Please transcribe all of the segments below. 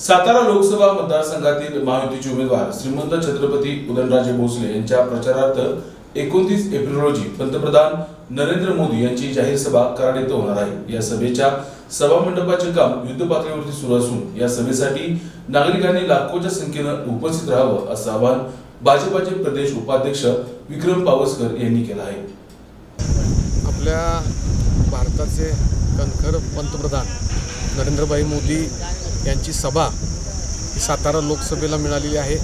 सातारा लोकसभा मतदारसंघातील महायुतीचे उमेदवार श्रीमंत छत्रपती उदयनराजे भोसले यांच्या प्रचारार्थ एकोणतीस एप्रिल रोजी पंतप्रधान नरेंद्र मोदी यांची जाहीर सभा कराड येथे होणार आहे. या सभेच्या सभा मंडपाचे काम युद्ध पातळीवरती सुरू असून या सभेसाठी नागरिकांनी लाखोच्या संख्येनं उपस्थित राहावं असं आवाहन भाजपाचे प्रदेश उपाध्यक्ष विक्रम पावसकर यांनी केलं आहे. आपल्या भारताचे कणखर पंतप्रधान नरेंद्रभाई मोदी यांची सभा ही सातारा लोकसभेला मिळालेली आहे.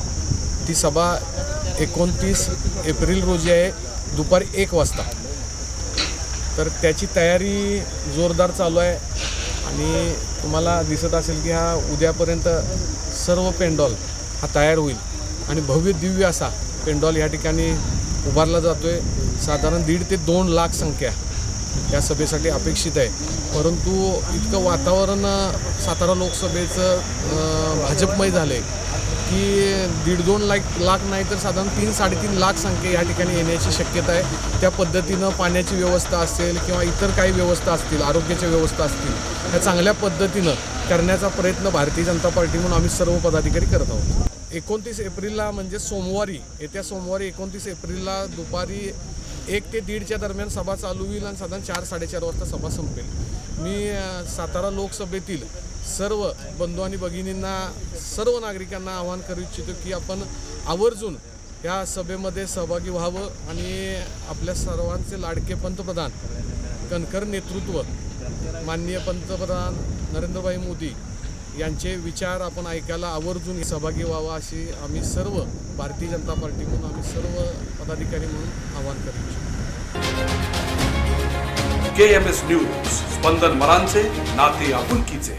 ती सभा एकोणतीस एप्रिल रोजी आहे दुपारी एक वाजता. तर त्याची तयारी जोरदार चालू आहे आणि तुम्हाला दिसत असेल की हा उद्यापर्यंत सर्व पेंडॉल हा तयार होईल आणि भव्य दिव्य असा पेंडॉल या ठिकाणी उभारला जातो आहे साधारण दीड ते दोन लाख संख्या. या सभेसाठी अपेक्षित आहे. परंतु इतकं वातावरण सातारा लोकसभेचं भाजपमय झालं आहे की दीड दोन लाख लाख नाही तर साधारण तीन साडेतीन लाख संख्या या ठिकाणी येण्याची शक्यता आहे. त्या पद्धतीनं पाण्याची व्यवस्था असेल किंवा इतर काही व्यवस्था असतील आरोग्याच्या व्यवस्था असतील ह्या चांगल्या पद्धतीनं करण्याचा प्रयत्न भारतीय जनता पार्टी म्हणून आम्ही सर्व पदाधिकारी करत आहोत. एकोणतीस एप्रिलला म्हणजे सोमवारी येत्या सोमवारी एकोणतीस एप्रिलला दुपारी एक ते दीडच्या दरम्यान सभा चालू होईल आणि साधारण चार साडेचार वाजता सभा संपेल. मी सातारा लोकसभेतील सर्व बंधू आणि भगिनींना सर्व नागरिकांना आवाहन करू इच्छितो की आपण आवर्जून या सभेमध्ये सहभागी व्हावं आणि आपल्या सर्वांचे लाडके पंतप्रधान कणखर नेतृत्व माननीय पंतप्रधान नरेंद्रभाई मोदी यांचे विचार आपण ऐकायला आवर्जून सहभागी व्हावा अशी आम्ही सर्व भारतीय जनता पार्टी म्हणून आम्ही सर्व पदाधिकारी म्हणून आवाहन करू इच्छितो. के एम एस न्यूज स्पंदन मरांचे नाते आपुलकीचे.